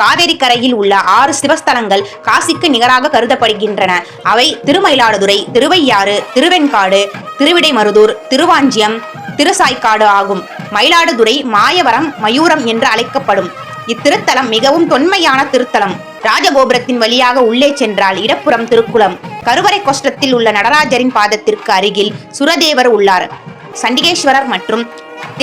காவேரி கரையில் உள்ள ஆறு சிவஸ்தலங்கள் காசிக்கு நிகராக கருதப்படுகின்றன. அவை திருமயிலாடுதுறை திருவையாறு திருவெண்காடு திருவிடைமருதூர் திருவாஞ்சியம் திருசாய்க்காடு ஆகும். மயிலாடுதுறை மாயவரம் மயூரம் என்று அழைக்கப்படும். இத்திருத்தலம் மிகவும் தொன்மையான திருத்தலம். ராஜகோபுரத்தின் வழியாக உள்ளே சென்றால் இடப்புறம் திருக்குளம். கருவறை கொஷ்டத்தில் உள்ள நடராஜரின் பாதத்திற்கு அருகில் சுரதேவர் உள்ளார். சண்டிகேஸ்வரர் மற்றும்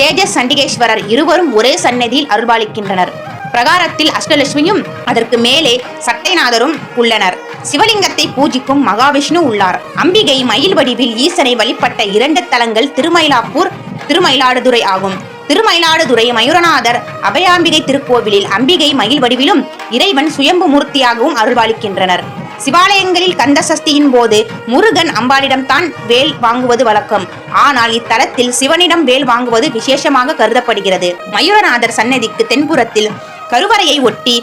தேஜஸ் சண்டிகேஸ்வரர் இருவரும் ஒரே சன்னதியில் அருள்பாலிக்கின்றனர். பிரகாரத்தில் அஷ்டலட்சுமியும் அதற்கு மேலே சட்டைநாதரும் உள்ளனர். சிவலிங்கத்தை பூஜிக்கும் மகாவிஷ்ணு உள்ளார். அம்பிகை மயில் வடிவில் ஈசனை வழிபட்ட இரண்டு தலங்கள் திருமயிலாப்பூர் திருமயிலாடுதுறை ஆகும். திருமயிலாடுதுறை மயூரநாதர் அபயாம்பிகை திருக்கோவிலில் அம்பிகை மயில் வடிவிலும் இறைவன் சுயம்பு மூர்த்தியாகவும் அருள்வாளிக்கின்றனர். சிவாலயங்களில் கந்த சஷ்டியின் போது முருகன் அம்பாளிடம் தான் வேல் வாங்குவது வழக்கம். ஆனால் இத்தலத்தில் சிவனிடம் வேல் வாங்குவது விசேஷமாக கருதப்படுகிறது. மயூரநாதர் சன்னதிக்கு தென்புறத்தில் கருவறையை ஒட்டி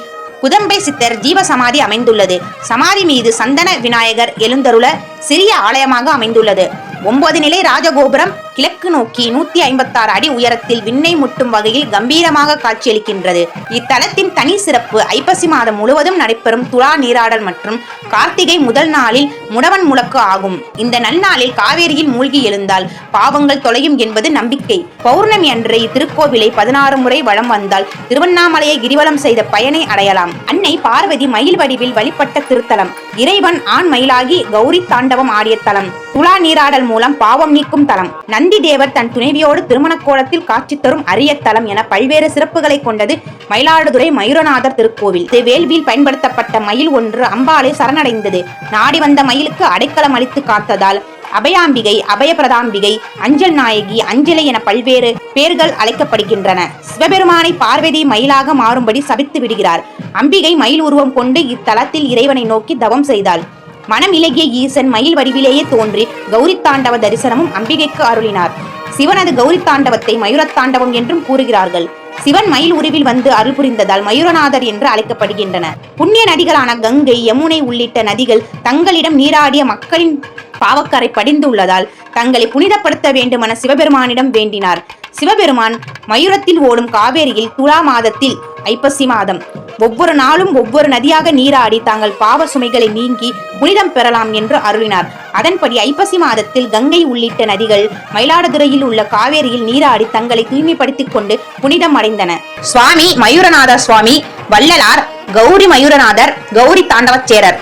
குதம்பை சித்தர் ஜீவசமாதி அமைந்துள்ளது. சமாதி மீது சந்தன விநாயகர் எழுந்தருள சிறிய ஆலயமாக அமைந்துள்ளது. ஒன்பது நிலை ராஜகோபுரம் கிழக்கு நோக்கி நூத்தி ஐம்பத்தாறு அடி உயரத்தில் விண்ணை முட்டும் வகையில் கம்பீரமாக காட்சியளிக்கின்றது. இத்தலத்தின் தனி சிறப்பு ஐப்பசி மாதம் முழுவதும் நடைபெறும் துலா நீராடல் மற்றும் கார்த்திகை முதல் நாளில் முடவன் முழக்கு ஆகும். இந்த நன்னாளில் காவேரியில் மூழ்கி எழுந்தால் பாவங்கள் தொலையும் என்பது நம்பிக்கை. பௌர்ணமி அன்று இத்திருக்கோவிலை பதினாறு முறை வளம் வந்தால் திருவண்ணாமலையை கிரிவலம் செய்த பயனை அடையலாம். அன்னை பார்வதி மயில் வடிவில் வழிபட்ட திருத்தலம். இறைவன் ஆண் மயிலாகி கௌரி தாண்டவம் ஆடிய தலம். துலா நீராடல் மூலம் பாவம் நீக்கும் தலம். நந்தி தேவர் தன் துணைவியோடு திருமண கோலத்தில் காட்சி தரும் அரிய தலம் என பல்வேறு சிறப்புகளை கொண்டது மயிலாடுதுறை மயூரநாதர் திருக்கோவில். இது வேள்வியில் பயன்படுத்தப்பட்ட மயில் ஒன்று அம்பாளை சரணடைந்தது. நாடி வந்த மயிலுக்கு அடைக்கலம் அளித்து காத்ததால் அபயாம்பிகை அபயபிரதாம்பிகை அஞ்சல் நாயகி அஞ்சலை என பல்வேறு பேர்கள் அழைக்கப்படுகின்றன. சிவபெருமானை பார்வதி மயிலாக மாறும்படி சபித்து விடுகிறார். அம்பிகை மயில் உருவம் கொண்டு இத்தலத்தில் இறைவனை நோக்கி தவம் செய்தாள். மனம் இலகிய ஈசன் மயில் வடிவிலேயே தோன்றி கௌரி தாண்டவ தரிசனமும் அம்பிகைக்கு அருளினார். சிவனது கௌரி தாண்டவத்தை மயூரத்தாண்டவம் என்றும் கூறுகிறார்கள். சிவன் மயில் உருவில் வந்து அருள் புரிந்ததால் மயூரநாதர் என்று அழைக்கப்படுகின்றன. புண்ணிய நதிகளான கங்கை யமுனை உள்ளிட்ட நதிகள் தங்களிடம் நீராடிய மக்களின் பாவக்கரை படிந்துள்ளதால் தங்களை புனிதப்படுத்த வேண்டுமென சிவபெருமானிடம் வேண்டினார். சிவபெருமான் மயூரத்தில் ஓடும் காவேரியில் துலா மாதத்தில் ஐப்பசி மாதம். ஒவ்வொரு நாளும் ஒவ்வொரு நதியாக நீராடி தாங்கள் பாவ சுமைகளை நீங்கி புனிதம் பெறலாம் என்று அருளினார். அதன்படி ஐப்பசி மாதத்தில் கங்கை உள்ளிட்ட நதிகள் மயிலாடுதுறையில் உள்ள காவேரியில் நீராடி தங்களை தூய்மைப்படுத்திக் கொண்டு புனிதம் அடைந்தன. சுவாமி மயூரநாதர் சுவாமி வள்ளலார் கௌரி மயூரநாதர் கௌரி தாண்டவச்சேரர்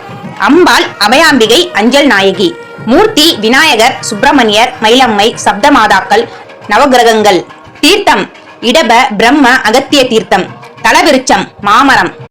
அம்பாள் அபயாம்பிகை அஞ்சல் நாயகி மூர்த்தி விநாயகர் சுப்பிரமணியர் மயிலம்மை சப்தமாதாக்கள் நவகிரகங்கள் தீர்த்தம் இடப பிரம்ம அகத்திய தீர்த்தம் தலவிருச்சம் மாமரம்.